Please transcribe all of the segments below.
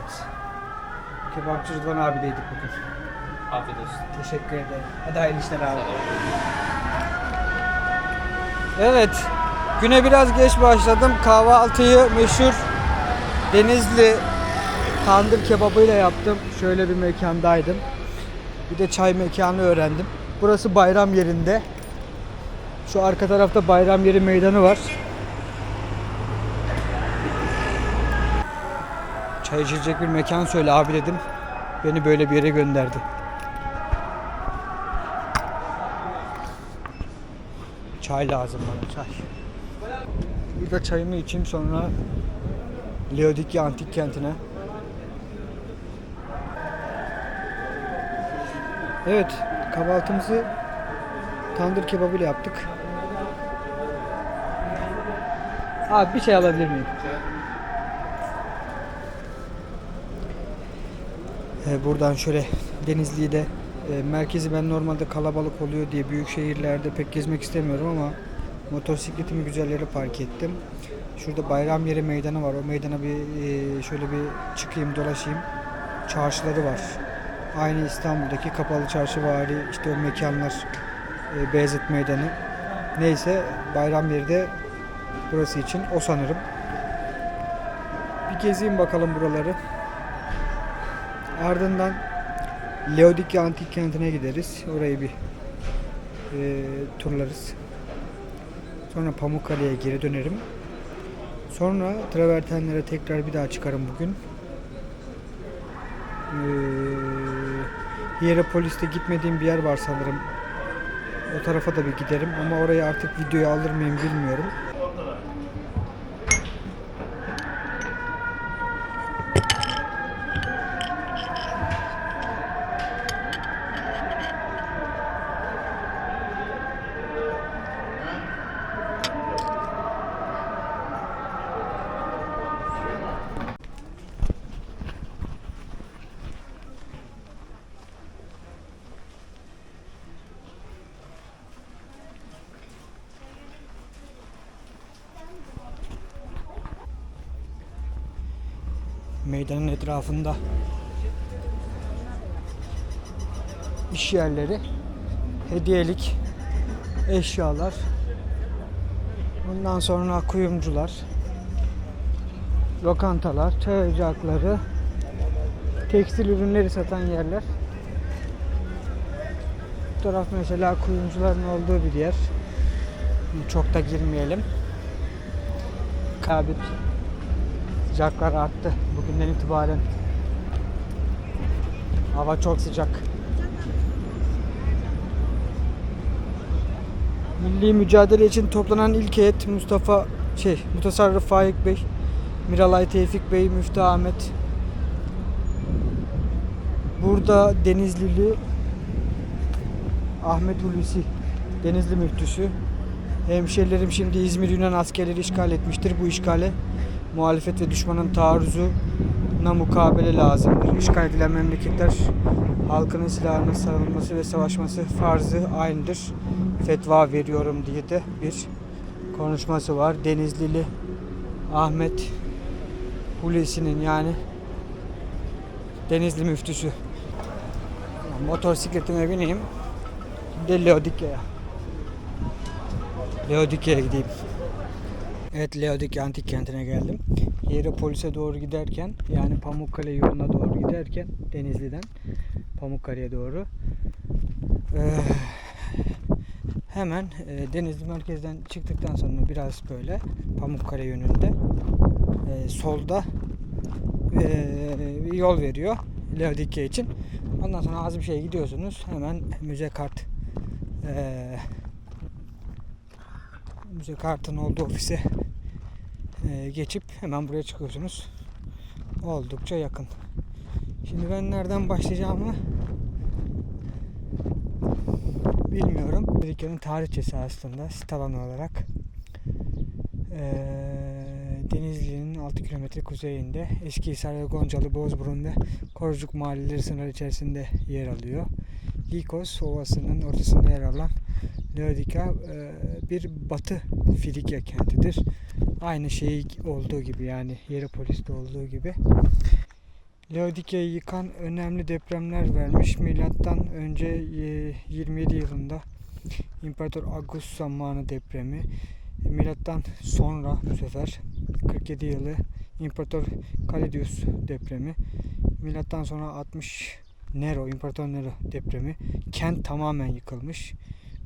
Evet. Kebapçı Rıdvan abideydik bugün. Afiyet olsun. Teşekkür ederim. Hadi hayırlı işler abi. Evet. Güne biraz geç başladım. Kahvaltıyı meşhur Denizli tandır kebabıyla yaptım. Şöyle bir mekandaydım. Bir de çay mekanı öğrendim. Burası bayram yerinde. Şu arka tarafta bayram yeri meydanı var. Çay içecek bir mekan söyle abi dedim. Beni böyle bir yere gönderdi. Çay lazım bana çay. Burada çayımı içeyim sonra Leodikya Antik Kenti'ne. Evet kahvaltımızı tandır kebabıyla yaptık. Abi bir şey alabilir miyim? Buradan şöyle Denizli'yi de e, merkezi ben normalde kalabalık oluyor diye büyük şehirlerde pek gezmek istemiyorum ama motosikletimi güzel yere park ettim. Şurada bayram yeri meydanı var. O meydana bir e, şöyle bir çıkayım dolaşayım. Çarşıları var. Aynı İstanbul'daki kapalı çarşı vari işte o mekanlar e, Beyazıt Meydanı. Neyse bayram yeri de burası için o sanırım. Bir gezeyim bakalım buraları. Ardından Leodikya Antik Kenti'ne gideriz. Orayı bir e, turlarız. Sonra Pamukkale'ye geri dönerim. Sonra travertenlere tekrar bir daha çıkarım bugün. Ee, Hierapolis'te gitmediğim bir yer var sanırım. O tarafa da bir giderim ama orayı artık videoya alır mıyım bilmiyorum. Meydanın etrafında iş yerleri, hediyelik eşyalar, bundan sonra kuyumcular, lokantalar, çay ocakları, tekstil ürünleri satan yerler. Bu taraf mesela kuyumcuların olduğu bir yer. Çok da girmeyelim. Kabit Sıcaklar arttı bugünden itibaren. Hava çok sıcak. Milli mücadele için toplanan ilk heyet Mustafa şey Mutasarrıf Faik Bey, Miralay Tevfik Bey, Müftü Ahmet. Burada Denizlili Ahmet Hulusi Denizli müftüsü. Hemşerilerim şimdi İzmir Yunan askerleri işgal etmiştir. Bu işgale muhalefet ve düşmanın taarruzuna mukabele lazımdır. İşgal edilen memleketler halkının silahına sarılması ve savaşması farzı aynıdır. Fetva veriyorum diye de bir konuşması var. Denizlili Ahmet Hulusi'nin yani Denizli müftüsü. Motosikletime bineyim. Şimdi Leodikya'ya. Leodikya'ya gideyim. Evet Leodikya Antik Kenti'ne geldim. Hierapolis'e doğru giderken yani Pamukkale yoluna doğru giderken Denizli'den Pamukkale'ye doğru eee, hemen eee, Denizli merkezden çıktıktan sonra biraz böyle Pamukkale yönünde eee, solda bir yol veriyor Leodikya için. Ondan sonra az bir şey gidiyorsunuz. Hemen müze kart eee müze kartın olduğu ofise e, geçip hemen buraya çıkıyorsunuz. Oldukça yakın. Şimdi ben nereden başlayacağımı bilmiyorum. Dükkanın tarihçesi aslında sit alanı olarak. E, Denizli'nin 6 kilometre kuzeyinde Eskihisar ve Goncalı, Bozburun ve Korucuk mahalleleri sınırı içerisinde yer alıyor. Likos Ovası'nın ortasında yer alan Leodika e, bir batı Filikya kentidir. Aynı şey olduğu gibi yani Hierapolis'te olduğu gibi. Laodikya'yı yıkan önemli depremler vermiş. Milattan önce e, 27 yılında İmparator Augustus zamanı depremi. Milattan sonra bu sefer 47 yılı İmparator Kaledius depremi. Milattan sonra 60 Nero, İmparator Nero depremi. Kent tamamen yıkılmış.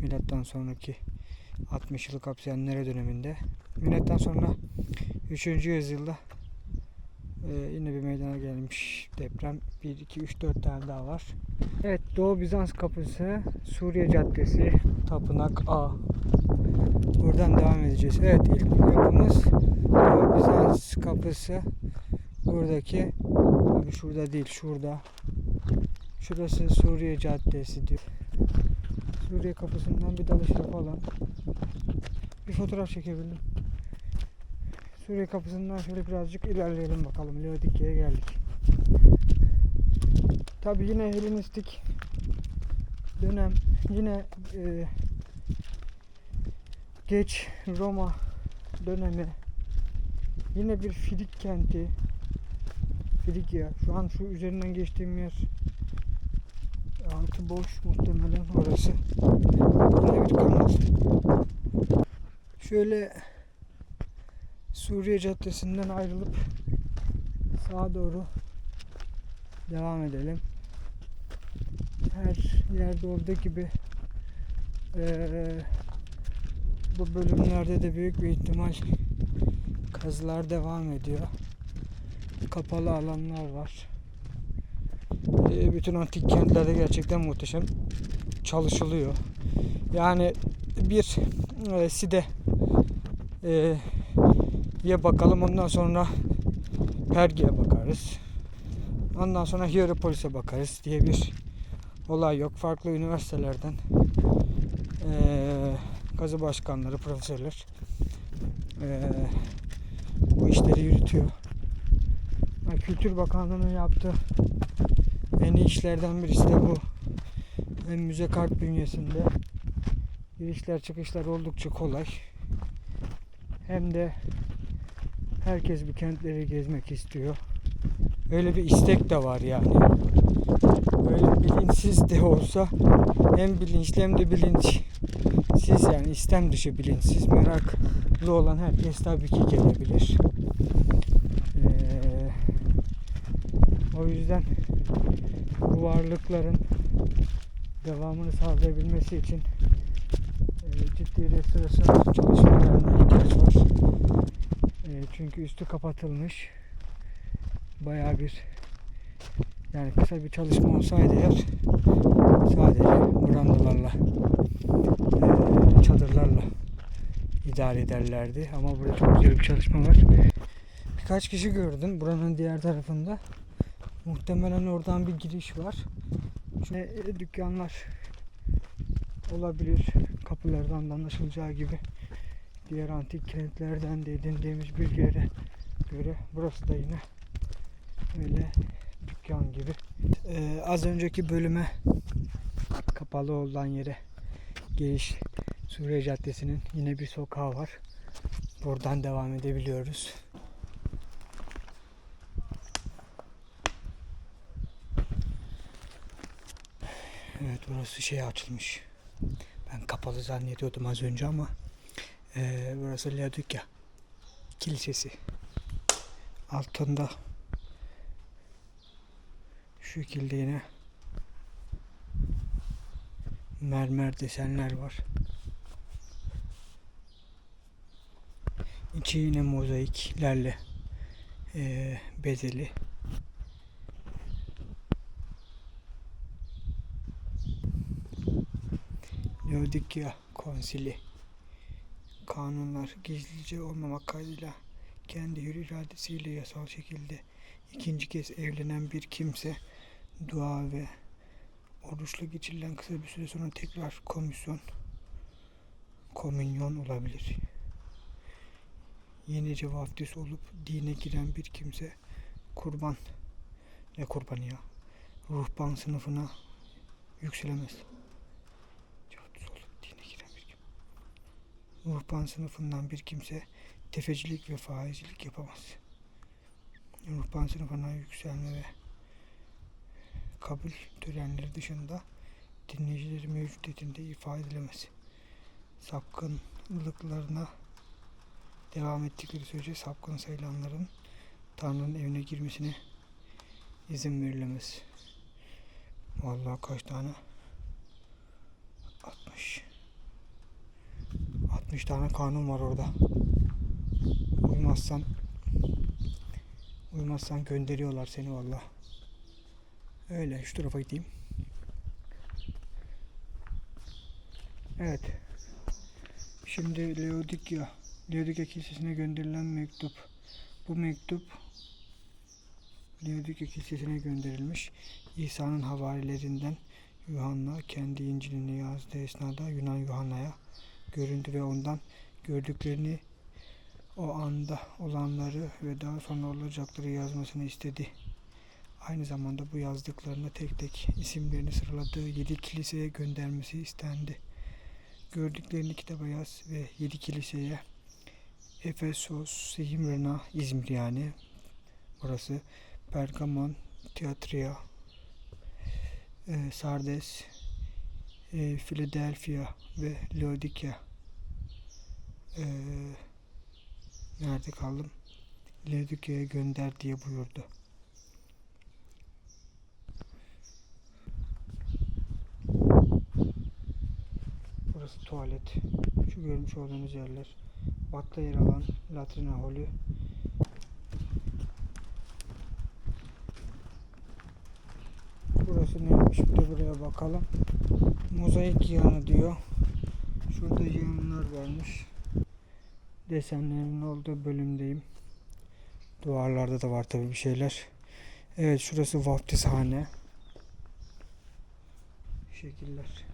Milattan sonraki 60 yılı kapsayan Nero döneminde. Milattan sonra 3. yüzyılda ee, yine bir meydana gelmiş deprem. 1, 2, 3, 4 tane daha var. Evet Doğu Bizans kapısı, Suriye Caddesi, Tapınak A. Buradan devam edeceğiz. Evet ilk yapımız Doğu Bizans kapısı. Buradaki, tabii şurada değil şurada. Şurası Suriye Caddesi diyor. Suriye kapısından bir dalış yapalım. Bir fotoğraf çekebildim. Suriye kapısından şöyle birazcık ilerleyelim bakalım. Laodikya'ya geldik. Tabi yine Helenistik dönem yine e, geç Roma dönemi yine bir Filik kenti Filikya şu an şu üzerinden geçtiğim yer altı boş muhtemelen orası yine bir kanal şöyle Suriye Caddesi'nden ayrılıp sağa doğru devam edelim. Her yerde olduğu gibi eee, bu bölümlerde de büyük bir ihtimal kazılar devam ediyor. Kapalı alanlar var. Eee, bütün antik kentlerde gerçekten muhteşem çalışılıyor. Yani bir e, Side e, ye bakalım. Ondan sonra Perge'ye bakarız. Ondan sonra Hierapolis'e bakarız diye bir olay yok. Farklı üniversitelerden eee gazı başkanları, profesörler eee, bu işleri yürütüyor. Ha, Kültür Bakanlığı'nın yaptığı en iyi işlerden birisi de bu. Hem müze kart bünyesinde girişler çıkışlar oldukça kolay. Hem de herkes bir kentleri gezmek istiyor. Öyle bir istek de var yani. Böyle bilinçsiz de olsa hem bilinçli hem de bilinçsiz yani istem dışı bilinçsiz meraklı olan herkes tabii ki gelebilir. Ee, o yüzden bu varlıkların devamını sağlayabilmesi için ciddi restorasyon çalışmalarına ihtiyaç var. E, çünkü üstü kapatılmış. Bayağı bir yani kısa bir çalışma olsaydı eğer sadece brandalarla e, çadırlarla idare ederlerdi. Ama burada çok güzel bir çalışma var. Birkaç kişi gördüm buranın diğer tarafında. Muhtemelen oradan bir giriş var. E, dükkanlar olabilir. Kapılardan da anlaşılacağı gibi diğer antik kentlerden de edindiğimiz bilgilere göre burası da yine öyle dükkan gibi. Ee, az önceki bölüme kapalı olan yere giriş Suriye Caddesi'nin yine bir sokağı var. Buradan devam edebiliyoruz. Evet burası şey açılmış. Ben kapalı zannediyordum az önce ama ee, burası Laodikya Kilisesi. Altında şu şekilde yine mermer desenler var. İçi yine mozaiklerle ee, bezeli. Laodikya Konsili kanunlar gizlice olmamak kaydıyla kendi hür iradesiyle yasal şekilde ikinci kez evlenen bir kimse dua ve oruçla geçirilen kısa bir süre sonra tekrar komisyon komünyon olabilir. Yenice vaftiz olup dine giren bir kimse kurban ne kurbanı ya ruhban sınıfına yükselemez. Vaftiz olup dine giren bir kimse. Ruhban sınıfından bir kimse tefecilik ve faizcilik yapamaz. Ruhban sınıfına yükselme ve kabul törenleri dışında dinleyicileri mevcudiyetinde ifade edilemez. Sapkınlıklarına devam ettikleri sürece sapkın sayılanların Tanrı'nın evine girmesine izin verilemez. Vallahi kaç tane? 60. 60 tane kanun var orada. Uymazsan uymazsan gönderiyorlar seni vallahi. Öyle şu tarafa gideyim. Evet. Şimdi Laodikya, Laodikya Kilisesi'ne gönderilen mektup. Bu mektup Laodikya Kilisesi'ne gönderilmiş. İsa'nın havarilerinden Yuhanna kendi İncil'ini yazdığı esnada Yunan Yuhanna'ya göründü ve ondan gördüklerini o anda olanları ve daha sonra olacakları yazmasını istedi. Aynı zamanda bu yazdıklarını tek tek isimlerini sıraladığı yedi kiliseye göndermesi istendi. Gördüklerini kitaba yaz ve yedi kiliseye Efesos, Simrina, İzmir yani burası Pergamon, Tiatria, e, Sardes, e, Philadelphia ve Laodikya. E, nerede kaldım? Laodikya'ya gönder diye buyurdu. Burası tuvalet. Şu görmüş olduğunuz yerler. Batta yer alan latrina holü. Burası neymiş? Bir de buraya bakalım. Mozaik yığını diyor. Şurada yığınlar varmış. Desenlerin olduğu bölümdeyim. Duvarlarda da var tabi bir şeyler. Evet şurası vaftizhane. Şekiller.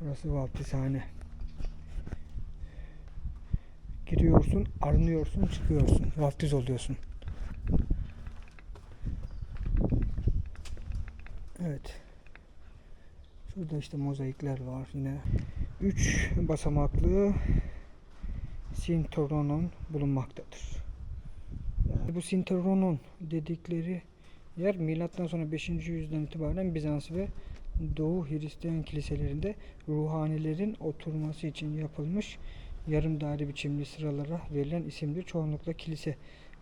Burası vaftizhane. Giriyorsun, arınıyorsun, çıkıyorsun. Vaftiz oluyorsun. Evet. Şurada işte mozaikler var yine. 3 basamaklı sinteronon bulunmaktadır. Yani bu sinteronon dedikleri yer milattan sonra 5. yüzyıldan itibaren Bizans ve Doğu Hristiyan kiliselerinde ruhanilerin oturması için yapılmış yarım daire biçimli sıralara verilen isimdir. Çoğunlukla kilise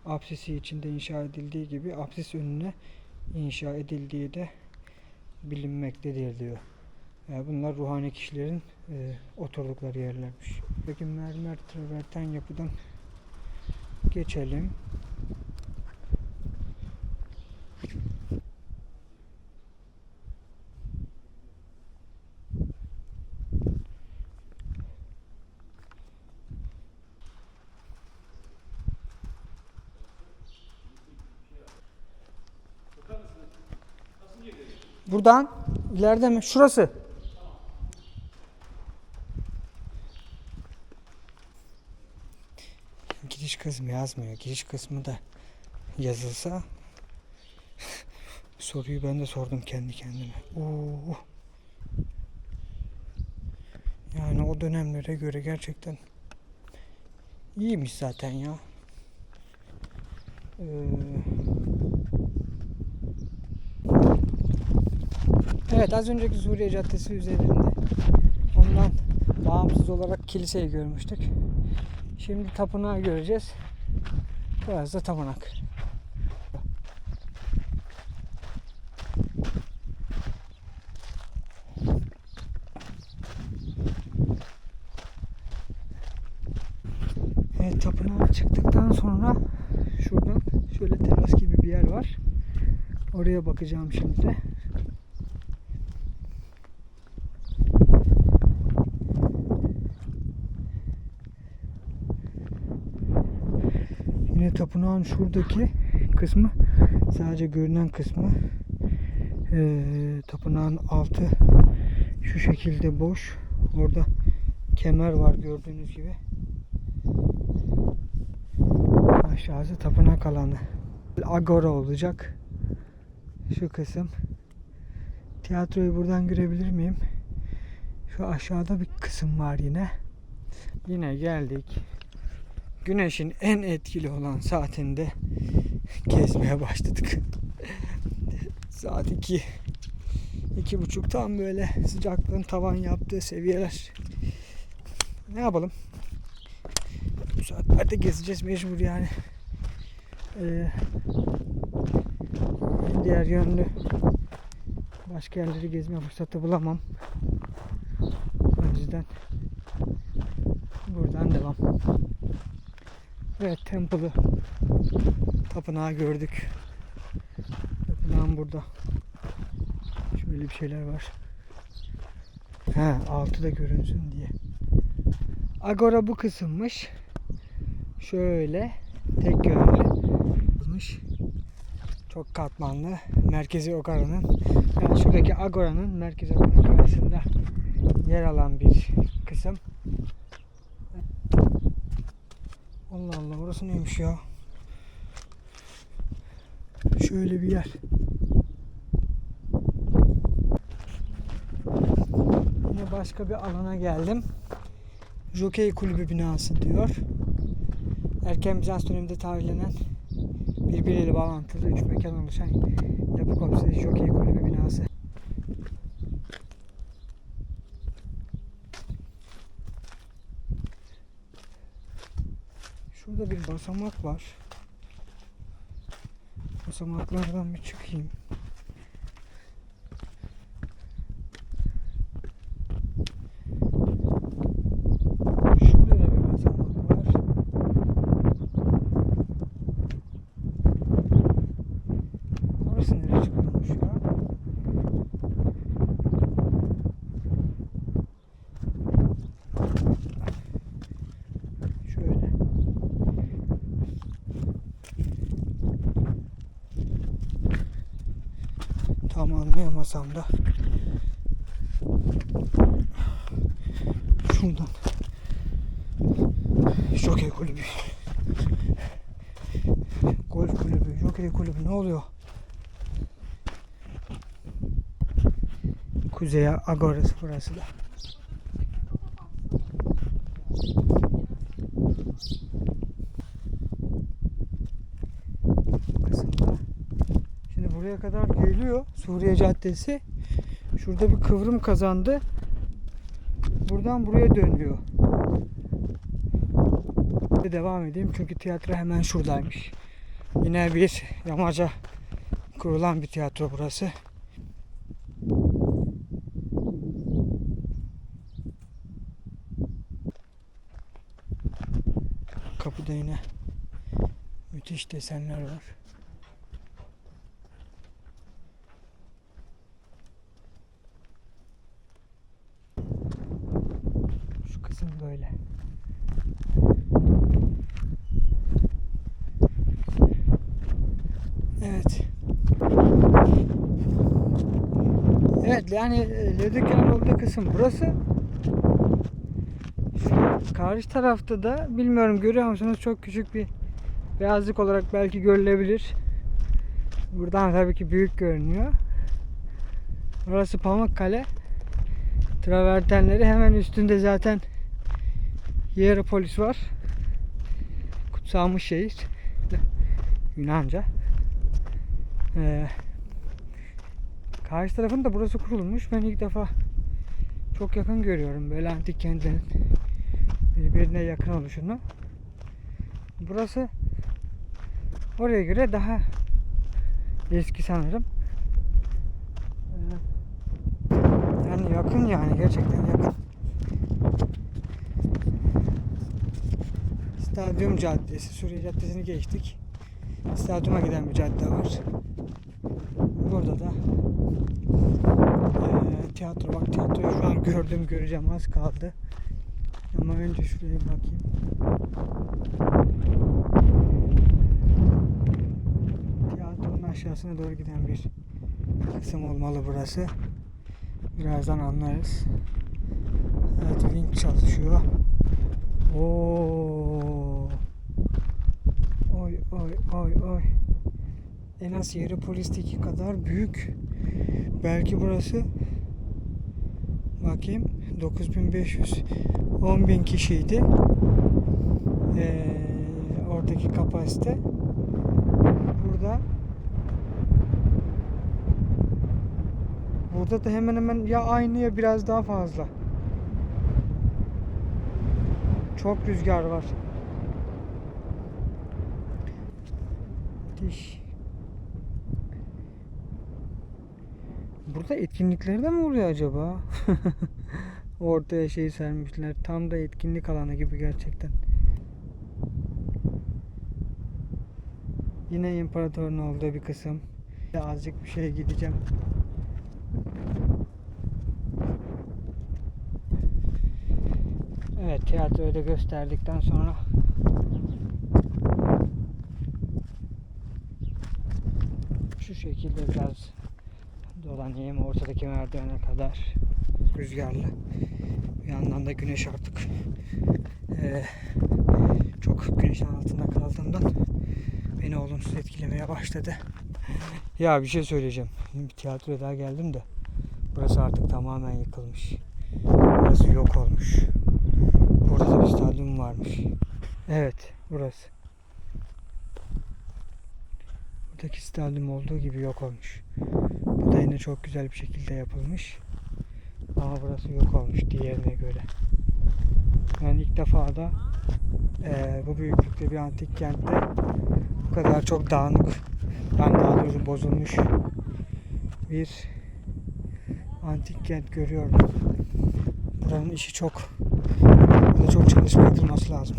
apsisi içinde inşa edildiği gibi apsis önüne inşa edildiği de bilinmektedir diyor. Yani bunlar ruhani kişilerin e, oturdukları yerlermiş. Peki mermer traverten yapıdan geçelim. Buradan ileride mi? Şurası. Giriş kısmı yazmıyor. Giriş kısmı da yazılsa soruyu ben de sordum kendi kendime. Oo. Yani o dönemlere göre gerçekten iyiymiş zaten ya. Ee, Evet az önceki Suriye Caddesi üzerinde ondan bağımsız olarak kiliseyi görmüştük. Şimdi tapınağı göreceğiz. Burası da tapınak. Evet tapınağa çıktıktan sonra şuradan şöyle teras gibi bir yer var. Oraya bakacağım şimdi de. Yine tapınağın şuradaki kısmı sadece görünen kısmı ee, tapınağın altı şu şekilde boş. Orada kemer var gördüğünüz gibi. Aşağısı tapınak alanı. Agora olacak. Şu kısım. Tiyatroyu buradan görebilir miyim? Şu aşağıda bir kısım var yine. Yine geldik. Güneşin en etkili olan saatinde gezmeye başladık. Saat 2. iki buçuk tam böyle sıcaklığın tavan yaptığı seviyeler. Ne yapalım? Bu saatlerde gezeceğiz mecbur yani. Ee, diğer yönlü başka yerleri gezme fırsatı bulamam. O yüzden buradan devam. Evet Temple'ı tapınağı gördük. Tapınağın burada. Şöyle bir şeyler var. He altı da görünsün diye. Agora bu kısımmış. Şöyle tek yönlü. Çok katmanlı. Merkezi Agora'nın yani şuradaki Agora'nın Merkezi Agora'nın karşısında yer alan bir kısım. Allah Allah burası neymiş ya? Şöyle bir yer. Yine başka bir alana geldim. Jockey Kulübü binası diyor. Erken Bizans döneminde tarihlenen birbiriyle bağlantılı üç mekan oluşan yapı kompleksi Jockey Kulübü binası. Şurada bir basamak var. Basamaklardan bir çıkayım. Şurada da bir basamak var. Orası nereye çıkıyormuş ya? Şöyle. Tam anlayamasam da şuradan. Jockey kulübü. Golf kulübü, Jockey kulübü ne oluyor? Kuzey Agorası burası da. Şimdi buraya kadar geliyor Suriye Caddesi. Şurada bir kıvrım kazandı. Buradan buraya dönüyor. Devam edeyim çünkü tiyatro hemen şuradaymış. Yine bir yamaca kurulan bir tiyatro burası. Kapıda yine müthiş desenler var. Şu kısım böyle. Evet. Evet yani e, Ledöken'in olduğu kısım burası. Karşı tarafta da bilmiyorum görüyor musunuz çok küçük bir beyazlık olarak belki görülebilir. Buradan tabii ki büyük görünüyor. Burası Pamukkale. Travertenleri hemen üstünde zaten Hierapolis var. Kutsalmış şehir. Yunanca. Ee, karşı tarafında burası kurulmuş. Ben ilk defa çok yakın görüyorum böyle antik kentlerin birbirine yakın oluşunu. Burası oraya göre daha eski sanırım. Ee, yani yakın yani gerçekten yakın. Stadyum Caddesi, Suriye Caddesi'ni geçtik. Stadyuma giden bir cadde var. Burada da eee, tiyatro bak tiyatroyu şu an gördüm göreceğim az kaldı. Ama önce şuraya bakayım. Tiyatronun aşağısına doğru giden bir kısım olmalı burası. Birazdan anlarız. Evet winch çalışıyor. Oo. Oy oy oy oy. En az yeri polisteki kadar büyük. Belki burası bakayım 9500 10.000 kişiydi. Ee, oradaki kapasite. Burada Burada da hemen hemen ya aynı ya biraz daha fazla. Çok rüzgar var. Diş. Burada etkinlikleri de mi oluyor acaba? Ortaya şey sermişler. Tam da etkinlik alanı gibi gerçekten. Yine imparatorun olduğu bir kısım. Azıcık bir şeye gideceğim. Evet tiyatroyu da gösterdikten sonra şu şekilde biraz dolanayım ortadaki merdivene kadar rüzgarlı. Bir yandan da güneş artık eee, çok güneşin altında kaldığımdan beni olumsuz etkilemeye başladı. Ya bir şey söyleyeceğim. Bir tiyatroya daha geldim de burası artık tamamen yıkılmış. Burası yok olmuş. Burada da bir stadyum varmış. Evet, burası. Buradaki stadyum olduğu gibi yok olmuş. Bu da yine çok güzel bir şekilde yapılmış. Ama burası yok olmuş diğerine göre. Ben ilk defa da eee, bu büyüklükte bir antik kentte bu kadar çok dağınık, ben daha doğrusu bozulmuş bir antik kent görüyorum. Buranın işi çok, çok çalışma yapılması lazım.